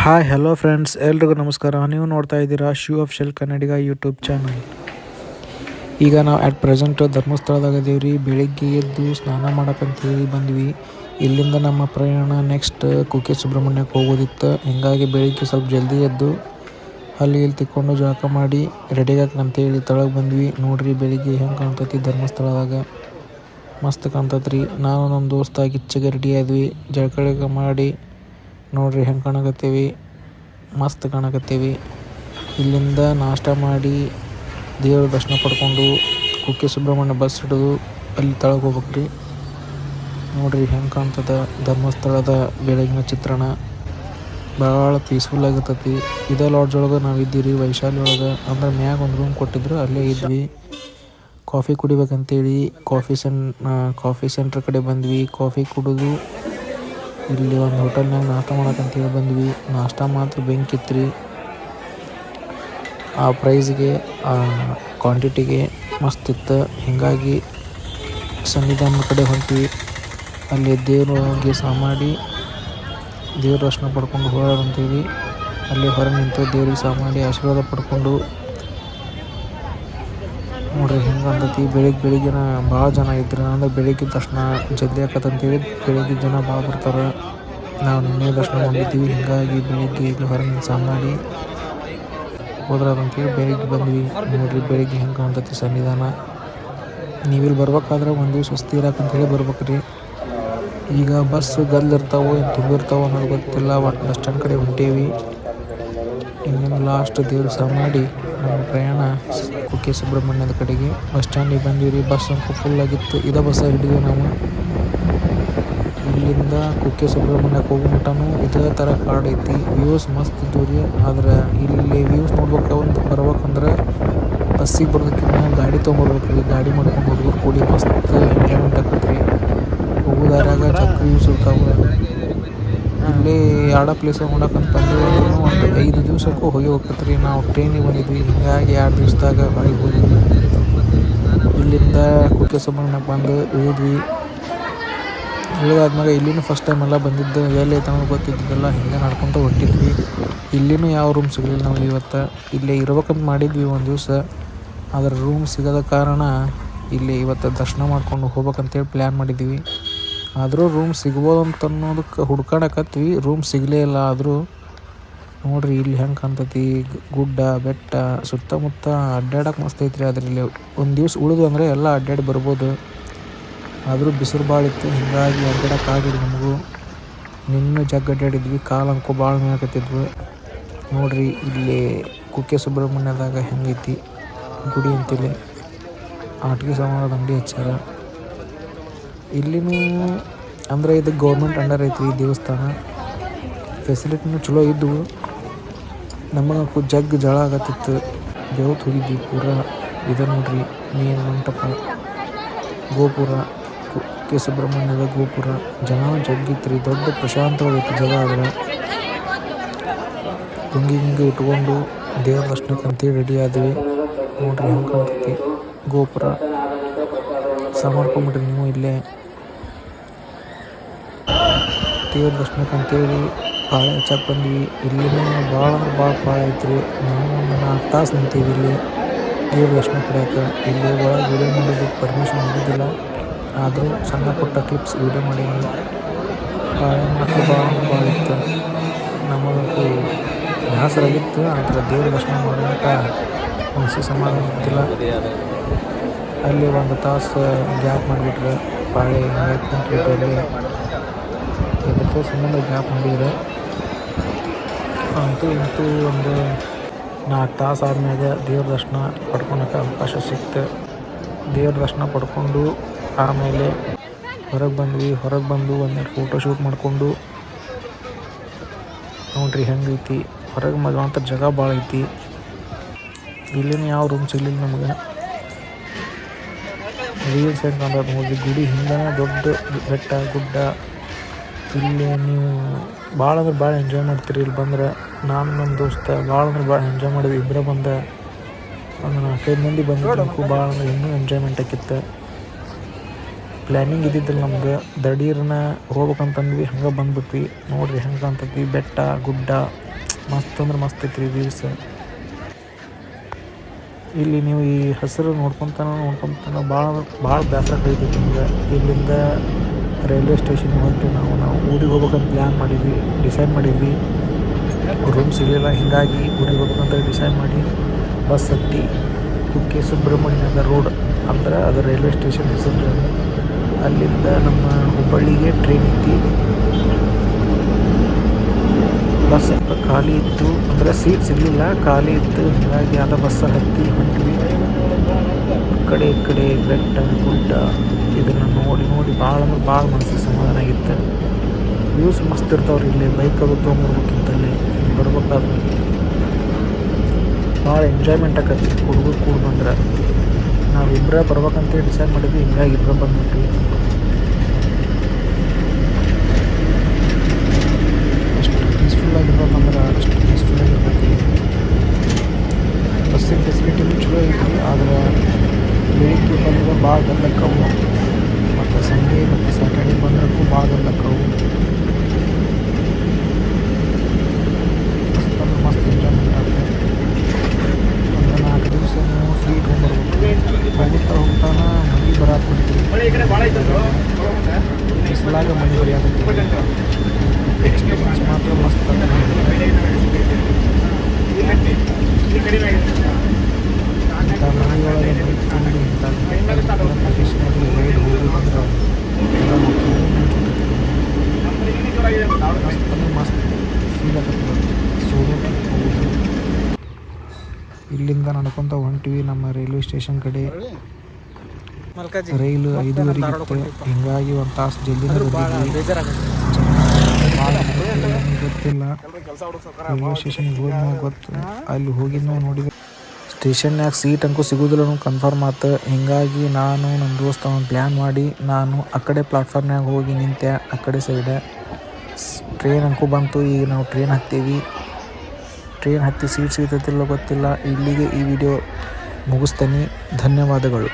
Hi hello friends ಎಲ್ರಿಗೂ ನಮಸ್ಕಾರ. ನೀವು ನೋಡ್ತಾ ಇದ್ದೀರಾ shoe of shell Kannadiga YouTube channel ಈಗ ನಾವು ಅಟ್ ಪ್ರೆಸೆಂಟ್ ಧರ್ಮಸ್ಥಳದಾಗ ಇದೀವಿ ರೀ ಬೆಳಿಗ್ಗೆ ಎದ್ದು ಸ್ನಾನ ಮಾಡಕ್ಕಂತೇಳಿ ಬಂದ್ವಿ. ಇಲ್ಲಿಂದ ನಮ್ಮ ಪ್ರಯಾಣ ನೆಕ್ಸ್ಟ್ ಕುಕ್ಕೆ ಸುಬ್ರಹ್ಮಣ್ಯಕ್ಕೆ ಹೋಗೋದಿತ್ತು. ಹಿಂಗಾಗಿ ಬೆಳಿಗ್ಗೆ ಸ್ವಲ್ಪ ಜಲ್ದಿ ಎದ್ದು ಅಲ್ಲಿ ಇಲ್ಲಿ ತಿಕ್ಕೊಂಡು ಜಳಕ ಮಾಡಿ ರೆಡಿ ಅಂತೇಳಿ ತಳಗೆ ಬಂದ್ವಿ. ನೋಡ್ರಿ ಬೆಳಿಗ್ಗೆ ಹೆಂಗೆ ಕಾಣ್ತೈತಿ ಧರ್ಮಸ್ಥಳದಾಗ. ಮಸ್ತ್ ಕಾಣ್ತೈತ್ರಿ. ನಾನು ನಮ್ಮ ದೋಸ್ತಾಗಿ ರೆಡಿ ಆದ್ವಿ. ಜಳಕ ಮಾಡಿ ನೋಡ್ರಿ ಹೆಂಗೆ ಕಾಣಕತ್ತೀವಿ. ಮಸ್ತ್ ಕಾಣಕತ್ತೀವಿ. ಇಲ್ಲಿಂದ ನಾಷ್ಟ ಮಾಡಿ ದೇವ್ರ ದರ್ಶನ ಪಡ್ಕೊಂಡು ಕುಕ್ಕೆ ಸುಬ್ರಹ್ಮಣ್ಯ ಬಸ್ ಹಿಡಿದು ಅಲ್ಲಿ ತಳಗೆ ಹೋಗ್ಬೇಕ್ರಿ. ನೋಡ್ರಿ ಹೆಂಗೆ ಕಾಣ್ತದ ಧರ್ಮಸ್ಥಳದ ಬೆಳಗಿನ ಚಿತ್ರಣ. ಭಾಳ ಪೀಸ್ಫುಲ್ ಆಗಿರ್ತೈತಿ ಇದೇ ಲಾಡ್ಜ್ ಒಳಗೆ ನಾವು ಇದ್ದೀವಿ ವೈಶಾಲಿ ಒಳಗೆ. ಅಂದ್ರೆ ಮ್ಯಾಗ ಒಂದು ರೂಮ್ ಕೊಟ್ಟಿದ್ರು, ಅಲ್ಲೇ ಇದ್ವಿ. ಕಾಫಿ ಕುಡಿಬೇಕಂತೇಳಿ ಕಾಫಿ ಸೆನ್ ಕಾಫಿ ಸೆಂಟ್ರ್ ಕಡೆ ಬಂದ್ವಿ. ಕಾಫಿ ಕುಡಿದು ಇಲ್ಲಿ ಒಂದು ಹೋಟೆಲ್ನಾಗ ನಾಷ್ಟ ಮಾಡಕ್ಕಂತೇಳಿ ಬಂದ್ವಿ. ನಾಷ್ಟ ಮಾತ್ರ ಬೆಂಕಿತ್ರಿ ರೀ ಆ ಪ್ರೈಸ್ಗೆ ಆ ಕ್ವಾಂಟಿಟಿಗೆ ಮಸ್ತ್ ಇತ್ತು. ಹೀಗಾಗಿ ಸಂವಿಧಾನದ ಕಡೆ ಹೊಂಟಿವಿ. ಅಲ್ಲಿ ದೇವ್ರಿಗೆ ಸಹ ಮಾಡಿ, ದೇವ್ರ ದರ್ಶನ ಪಡ್ಕೊಂಡು ಹೋಗೋದಂತೀವಿ ಅಲ್ಲಿ ಹೊರ ನಿಂತು ದೇವ್ರಿಗೆ ಸಹ ಮಾಡಿ ಆಶೀರ್ವಾದ ಪಡ್ಕೊಂಡು ನೋಡ್ರಿ ಹೆಂಗೆ ಅಂತತಿ ಬೆಳಿಗ್ಗೆ ಬೆಳಿಗ್ಗೆನ ಭಾಳ ಜನ ಇದ್ರು. ಅಂದ್ರೆ ಬೆಳಿಗ್ಗೆ ದರ್ಶನ ಜಲ್ದಿ ಆಕತ್ತಂತೇಳಿ ಬೆಳಿಗ್ಗೆ ಜನ ಭಾಳ ಬರ್ತಾರೆ. ನಾವು ನಿನ್ನೆ ದರ್ಶನ ಮಾಡಿದ್ದೀವಿ ಹಿಂಗಾಗಿ ಬೆಳಿಗ್ಗೆ ಇಲ್ಲಿ ಹೊರಗೆ ಸಹ ಮಾಡಿ ಹೋದ್ರಂತೇಳಿ ಬೆಳಿಗ್ಗೆ ಬಂದ್ವಿ. ನೋಡ್ರಿ ಬೆಳಿಗ್ಗೆ ಹೆಂಗೆ ಕಾಣ್ತತಿ ಸನ್ನಿಧಾನ. ನೀವಿಲ್ಲಿ ಬರ್ಬೇಕಾದ್ರೆ ಒಂದು ದಿವ್ಸ ವಸ್ತಿ ಬರ್ಬೇಕು ರೀ ಈಗ ಬಸ್ ಗಲ್ಲಿರ್ತಾವೋ ಏನು ತುಂಬಿರ್ತಾವೋ ಅನ್ನೋದು ಗೊತ್ತಿಲ್ಲ. ಬಟ್ ಬಸ್ ಸ್ಟ್ಯಾಂಡ್ ಕಡೆ ಹೊಂಟೇವಿ. ಇನ್ನೇನು ಲಾಸ್ಟ್ ದೇವ್ರ ಸಹ ಮಾಡಿ ಪ್ರಯಾಣ ಕುಕ್ಕೆ ಸುಬ್ರಹ್ಮಣ್ಯದ ಕಡೆಗೆ. ಬಸ್ ಸ್ಟ್ಯಾಂಡಿಗೆ ಬಂದಿವ್ರಿ ಬಸ್ ಅಂತೂ ಫುಲ್ ಆಗಿತ್ತು. ಇದೇ ಬಸ್ ಹಿಡಿದ್ವಿ ನಾವು. ಇಲ್ಲಿಂದ ಕುಕ್ಕೆ ಸುಬ್ರಹ್ಮಣ್ಯಕ್ಕೆ ಹೋಗೋ ಮಟನೂ ಇದೇ ಥರ ಕಾಡ್ ಐತಿ. ವ್ಯೂಸ್ ಮಸ್ತ್ ಇದ್ದವು ರೀ. ಆದ್ರೆ ಇಲ್ಲಿ ವ್ಯೂಸ್ ನೋಡ್ಬೇಕು ಒಂದು ಬರ್ಬೇಕಂದ್ರೆ ಬಸ್ಸಿಗೆ ಬರೋದಕ್ಕಿಂತ ಗಾಡಿ ತೊಗೊಂಬರ್ಬೇಕು ರೀ. ಗಾಡಿ ಮಾಡ್ಕೊಂಡು ಹೋಗ್ಬೇಕು ಕೂಡಿ ಮಸ್ತ್ ಎಂಜಾಯ್ಮೆಂಟ್ ರೀ. ಹೋಗೋದಾರಾಗ ಚಕ್ ವ್ಯೂಸ್ ಇರ್ತಾವೆ. ಇಲ್ಲಿ ಎರಡು ಪ್ಲೇಸ್ ಹೋಗಕಂತ ಬಂದಿದ್ರು ಒಂದು ಐದು ದಿವಸಕ್ಕೂ ಹೋಗಿ ಹೋಗತ್ತೆ ರೀ ನಾವು ಟ್ರೈನಿಗೆ ಬಂದಿದ್ವಿ. ಹೀಗಾಗಿ ಎರಡು ದಿವ್ಸದಾಗ ಹೊರಗೆ ಹೋಗಿದ್ವಿ. ಇಲ್ಲಿಂದ ಕುಕ್ಕೆ ಸುಬ್ರಹ್ಮಣ್ಯಕ್ಕೆ ಬಂದು ಇಳಿದ್ವಿ. ಇಳಿದಾದ್ಮೇಲೆ ಇಲ್ಲಿನೂ ಫಸ್ಟ್ ಟೈಮ್ ಎಲ್ಲ ಬಂದಿದ್ದು. ಎಲ್ಲಿ ಐತೆ ನಮಗೆ ಗೊತ್ತಿದ್ದಿಲ್ಲ ಹಿಂಗೆ ನಡ್ಕೊತ ಹೊಟ್ಟಿದ್ವಿ ಇಲ್ಲಿನೂ ಯಾವ ರೂಮ್ ಸಿಗಲಿಲ್ಲ ನಮಗೆ ಇವತ್ತು. ಇಲ್ಲೇ ಇರ್ಬೇಕಂತ ಮಾಡಿದ್ವಿ ಒಂದು ದಿವಸ. ಆದರೆ ರೂಮ್ ಸಿಗದ ಕಾರಣ ಇಲ್ಲಿ ಇವತ್ತು ದರ್ಶನ ಮಾಡ್ಕೊಂಡು ಹೋಗ್ಬೇಕಂತೇಳಿ ಪ್ಲ್ಯಾನ್ ಮಾಡಿದ್ದೀವಿ. ಆದರೂ ರೂಮ್ ಸಿಗ್ಬೋದು ಅಂತ ಅನ್ನೋದಕ್ಕೆ ಹುಡ್ಕಾಡಕತ್ವಿ ರೂಮ್ ಸಿಗಲೇ ಇಲ್ಲ ಆದರೂ. ನೋಡ್ರಿ ಇಲ್ಲಿ ಹೆಂಗೆ ಕಾಣ್ತೈತಿ, ಗುಡ್ಡ, ಬೆಟ್ಟ, ಸುತ್ತಮುತ್ತ ಅಡ್ಡಾಡಕ್ಕೆ ಮಸ್ತ್ ಐತ್ರಿ ಅದರಲ್ಲಿ ಒಂದು ದಿವ್ಸ ಉಳಿದು ಅಂದರೆ ಎಲ್ಲ ಅಡ್ಡಾಡಿ ಬರ್ಬೋದು. ಆದರೂ ಬಿಸಿಲು ಭಾಳ ಇತ್ತು, ಹೀಗಾಗಿ ಅಡ್ಡಾಡಕ್ಕೆ ಆಗಿಲ್ಲ ನಮಗೂ. ನಿನ್ನೂ ಜಗ್ ಅಡ್ಡಾಡಿದ್ವಿ ಕಾಲು, ಅಂಕು ಭಾಳ ನೋವಾಕತ್ತಿದ್ವು ನೋಡ್ರಿ ಇಲ್ಲಿ ಕುಕ್ಕೆ ಸುಬ್ರಹ್ಮಣ್ಯದಾಗ ಹೆಂಗೈತಿ, ಗುಡಿ ಅಂತಿಲ್ಲಿ ಆಟಿಕೆ ಸಾಮಾನು ಅಂಗಡಿ ಹಚ್ಚಾರ ಇಲ್ಲಿನೂ ಅಂದರೆ ಇದು ಗೌರ್ಮೆಂಟ್ ಅಂಡರ್ ಐತಿ ಈ ದೇವಸ್ಥಾನ. ಫೆಸಿಲಿಟಿನೂ ಚಲೋ ಇದ್ದವು ನಮಗೆ ಜಗ್ ಜಳ ಆಗತ್ತಿತ್ತು. ದೇವತ್ ಹೋಗಿದ್ವಿ ಪೂರ. ಇದು ನೋಡ್ರಿ, ಮೇನ್ ಮಂಟಪ. ಗೋಪುರ ಕುಕ್ಕೆ ಸುಬ್ರಹ್ಮಣ್ಯದ ಗೋಪುರ. ಜನ ಜಗ್ಗಿತ್ರಿ ದೊಡ್ಡ ಪ್ರಶಾಂತವಾಗಿತ್ತು ಜಗ ಆದ್ರೆ. ಹಿಂಗೆ ಹಿಂಗೆ ಇಟ್ಕೊಂಡು ದೇವ್ರ ದರ್ಶನಕ್ಕೆ ಅಂತೇಳಿ ರೆಡಿ ಆದ್ವಿ. ನೋಡ್ರಿ ಹೆಂಗೆ ಕಾಣ್ತೈತಿ. ಗೋಪುರ. ಸಹ ಮಾಡ್ಕೊಂಬಿಟ್ರಿ ನೀವು ಇಲ್ಲೇ. ದೇವ್ರ ದರ್ಶನಕ್ಕೆ ಅಂತೇಳಿ ಪಾಳೆ ಹಚ್ಚಕ್ಕೆ ಬಂದ್ವಿ. ಇಲ್ಲಿನ ಭಾಳ ಅಂದ್ರೆ ಭಾಳ ಪಾಳೆ ಐತ್ರಿ. ನಾವು ಒಂದು ನಾಲ್ಕು ತಾಸು ನಿಂತೀವಿ ಇಲ್ಲಿ. ದೇವ್ರ ದರ್ಶನ ಪಡ್ಯಾಕ ಇಲ್ಲಿ ಒಳಗೆ ವೀಡಿಯೋ ಮಾಡೋದಕ್ಕೆ ಪರ್ಮಿಷನ್ ಇದ್ದಿದ್ದಿಲ್ಲ ಆದರೂ ಸಣ್ಣ ಪುಟ್ಟ ಕ್ಲಿಪ್ಸ್ ವೀಡಿಯೋ ಮಾಡೀನಿ. ಪಾಳೆ ಮಕ್ಕಳು ಭಾಳ ಭಾಳ ಇತ್ತು ನಮಗಂತೂ ಬೇಸರಾಗಿತ್ತು ಆದರೆ ದೇವ್ರ ದರ್ಶನ ಮಾಡೋಂಥ ಮನಸ್ಸು ಸಮಾಧಾನ ಇದ್ದಿಲ್ಲ. ಅಲ್ಲಿ ಒಂದು ತಾಸು ಗ್ಯಾಪ್ ಮಾಡಿಬಿಟ್ರೆ ಪಾಳೆ ಹಿಂಗೆ ಗಂಟೆ ಅಲ್ಲಿ ಎದ್ರ ಸಂಬಂಧ ಗ್ಯಾಪ್ ಮಾಡಿದರೆ ಅಂತೂ ಇಂತೂ ಒಂದು ನಾಲ್ಕು ತಾಸು ಆದಮೇಲೆ ದೇವ್ರ ದರ್ಶನ ಪಡ್ಕೊಳಕ್ಕೆ ಅವಕಾಶ ಸಿಕ್ತು. ದೇವ್ರ ದರ್ಶನ ಪಡ್ಕೊಂಡು ಆಮೇಲೆ ಹೊರಗೆ ಬಂದ್ವಿ. ಹೊರಗೆ ಬಂದು ಒಂದೆರಡು ಫೋಟೋ ಶೂಟ್ ಮಾಡಿಕೊಂಡು ನೋಡ್ರಿ ಹೆಂಗೈತಿ. ಹೊರಗೆ ಮಗ ಜಾಗ ಭಾಳ ಐತಿ. ಇಲ್ಲಿನ ಯಾವ ರೂಮ್ ಸಿಗ್ಲಿಲ್ಲ ನಮಗೆ. ರೀಲ್ಸ್ ಹೆಂಗೆ ಅಂದ್ರೆ ನೋಡಿರಿ. ಗುಡಿ ಹಿಂದೆ ದೊಡ್ಡ ಬೆಟ್ಟ, ಗುಡ್ಡ. ಇಲ್ಲಿ ನೀವು ಭಾಳ ಅಂದ್ರೆ ಭಾಳ ಎಂಜಾಯ್ ಮಾಡ್ತೀರಿ. ಇಲ್ಲಿ ಬಂದ್ರೆ ನಾನು ನನ್ನ ದೋಸ್ತ ಭಾಳ ಅಂದ್ರೆ ಭಾಳ ಎಂಜಾಯ್ ಮಾಡಿದ್ವಿ. ಇಬ್ಬರೇ ಬಂದ ಒಂದು ನಾಲ್ಕೈದು ಮಂದಿ ಬಂದಿದ್ದಕ್ಕೂ ಭಾಳ ಅಂದ್ರೆ ಇನ್ನೂ ಎಂಜಾಯ್ಮೆಂಟ್ ಆಕಿತ್ತು. ಪ್ಲ್ಯಾನಿಂಗ್ ಇದ್ದಿದ್ದಿಲ್ಲ ನಮ್ಗೆ. ದಡೀರ್ನ ಹೋಗ್ಬೇಕಂತಂದ್ವಿ. ಹಂಗೆ ಬಂದ್ಬಿಟ್ವಿ. ನೋಡ್ರಿ ಹೆಂಗೆ ಕಾಣ್ತೈತಿ. ಬೆಟ್ಟ, ಗುಡ್ಡ, ಮಸ್ತ್ ಅಂದ್ರೆ ಮಸ್ತ್ ಐತ್ರಿ ವ್ಯೂಸ್ ಇಲ್ಲಿ ನೀವು ಈ ಹಸಿರು ನೋಡ್ಕೊತಾನ ನೋಡ್ಕೊತಾನ ಭಾಳ ಭಾಳ ಬೇಸರ ಕಳಿತೈತಿ ನಿಮ್ಗೆ. ಇಲ್ಲಿಂದ ರೈಲ್ವೆ ಸ್ಟೇಷನ್ಗೆ ಹೊಂಟು ನಾವು ನಾವು ಊರಿಗೆ ಹೋಗ್ಬೇಕಂತ ಪ್ಲ್ಯಾನ್ ಮಾಡಿದ್ವಿ ಡಿಸೈಡ್ ಮಾಡಿದ್ವಿ. ರೂಮ್ ಸಿಗಲಿಲ್ಲ, ಹೀಗಾಗಿ ಊರಿಗೆ ಹೋಗ್ಬೇಕಂತ ಡಿಸೈಡ್ ಮಾಡಿ ಬಸ್ ಹತ್ತಿ ಕುಕ್ಕೆ ಸುಬ್ರಹ್ಮಣ್ಯ ನಗರ್ ರೋಡ್ ಅಂದ್ರೆ ಅದು ರೈಲ್ವೆ ಸ್ಟೇಷನ್ ಹೆಸರು. ಅಲ್ಲಿಂದ ನಮ್ಮ ಹುಬ್ಬಳ್ಳಿಗೆ ಟ್ರೈನ್ ಇತ್ತು. ಬಸ್ ಸ್ವಲ್ಪ ಖಾಲಿ ಇತ್ತು, ಅಂದರೆ ಸೀಟ್ ಸಿಗಲಿಲ್ಲ, ಖಾಲಿ ಇತ್ತು. ಹೀಗಾಗಿ ಅದು ಬಸ್ಸಲ್ಲಿ ಹತ್ತಿ ಹೊಂಟ್ವಿ. ಕಡೆ ಕಡೆ ಬೆಟ್ಟ, ಗುಡ್ಡ ನೋಡಿ ನೋಡಿ ಭಾಳ ಅಂದ್ರೆ ಭಾಳ ಮನಸ್ಸಿಗೆ ಸಮಾಧಾನ ಆಗಿತ್ತು ವ್ಯೂಸ್ ಮಸ್ತ್ ಇರ್ತಾವ್ರಿ ಇಲ್ಲಿ ಬೈಕ್ ಅದು ತೊಗೊಂಬರ್ಬೇಕಿಂತಲ್ಲಿ ಬರ್ಬೇಕಾದ್ರೆ. ಭಾಳ ಎಂಜಾಯ್ಮೆಂಟ್ ಆಕತಿ ಹುಡುಗರು ಕೂಡ ಬಂದ್ರೆ ನಾವು ಇಬ್ಬರೇ ಬರ್ಬೇಕಂತ ಡಿಸೈಡ್ ಮಾಡಿದ್ವಿ, ಹಿಂಗಾಗಿ ಇಬ್ಬರೇ ಬಂದ್ಬಿಟ್ವಿ ಎಷ್ಟು ಪೀಸ್ಫುಲ್ ಆಗಿರ್ಬೇಕಂದ್ರೆ ಅಷ್ಟು ಪೀಸ್ಫುಲ್ ಆಗಿರ್ತೈತಿ ಬಸ್ಸಿನ ಫೆಸಿಲಿಟಿನೂ ಚಲೋ ಐತಿ ಆದ್ರೆ ಬೆಳಿಗ್ಗೆ ಬಂದ್ರೆ ಭಾಳ ಗಲ್ಲಕ್ಕವು ಮತ್ತು ಸಂಡೇ ಮತ್ತು ಸ್ಯಾಟರ್ಡೇ ಬಂದ್ರಕ್ಕೂ ಭಾಳ ಗಲ್ಲಕ್ಕವು ಮಸ್ತ್ ಅಂದ್ರೆ ಮಸ್ತ್ ಎಂಜಾಯ್ಮೆಂಟ್ ಆಗುತ್ತೆ ಒಂದು ನಾಲ್ಕು ದಿವಸ ನಾವು ಫ್ರೀ ತೊಗೊಂಡ್ಬರ್ಬೇಕು ಹೋಗ್ತಾ ಹೋಗ್ತಾನ ಮನೆ ಬರಾಕ್ಬಿಡ್ತೀವಿ ಬಿಸಿಲಾಗ ಮನೆ ಬರೆಯಾಕತ್ತೀವಿ ಎಕ್ಸ್ಪೀರಿಯನ್ಸ್ ಮಾತ್ರ ಮಸ್ತ್ ಅದ ಇಂಥ ಮನೆಯೊಳಗೆ ಬೈಕ್ ತಂದು ಇಂಥ ಲೊಕೇಶನಲ್ಲಿ ರೈಡ್ ಹೋಗಿ ಬಂದ್ರೆ ಎಲ್ಲ ಹೋಗ್ತೀವಿ ಮಸ್ತ್ ಅಂದ್ರೆ ಮಸ್ತ್ ಫೀಲ್ ಆಗತ್ತೆ ಸೋಲೋ ಟ್ರಿಪ್ ಹೋಗೋದು ಇಲ್ಲಿಂದ ನಡ್ಕೊತ ಹೊಂಟಿವಿ ನಮ್ಮ ರೈಲ್ವೆ ಸ್ಟೇಷನ್ ಕಡೆ. ರೈಲು ಐದುವರೆಗೆ ಇತ್ತು. ಹಿಂಗಾಗಿ ಒಂದು ತಾಸು ಜಲ್ದಿನೇ ಬಂದಿದ್ವಿ ಭಾಳ ಗೊತ್ತಿಲ್ಲ. ರೈಲ್ವೆ ಸ್ಟೇಷನ್ಗೆ ಹೋದ್ಮೇಲೆ ಗೊತ್ತು. ಅಲ್ಲಿ ಹೋಗಿದ್ಮೇಲೆ ಸ್ಟೇಷನ್ ಸ್ಟೇಷನ್ಯಾಗ ಸೀಟ್ ಅಂಕೂ ಸಿಗೋದಿಲ್ಲ ಕನ್ಫರ್ಮ್ ಆತು. ಹಿಂಗಾಗಿ ನಾನು ನಮ್ಮ ದೋಸ್ತ ಒಂದು ಪ್ಲ್ಯಾನ್ ಮಾಡಿ ನಾನು ಆ ಕಡೆ ಪ್ಲಾಟ್ಫಾರ್ಮ್ನಾಗ ಹೋಗಿ ನಿಂತೆ ಆ ಕಡೆ ಸೈಡ ಟ್ರೈನ್ ಅಂಕು ಬಂತು. ಈಗ ನಾವು ಟ್ರೈನ್ ಹತ್ತೀವಿ. ಟ್ರೈನ್ ಹತ್ತಿ ಸೀಟ್ ಸಿಗ್ತೈತಿಲ್ಲೋ ಗೊತ್ತಿಲ್ಲ. ಇಲ್ಲಿಗೆ ಈ ವಿಡಿಯೋ ಮುಗಿಸ್ತೀನಿ. ಧನ್ಯವಾದಗಳು.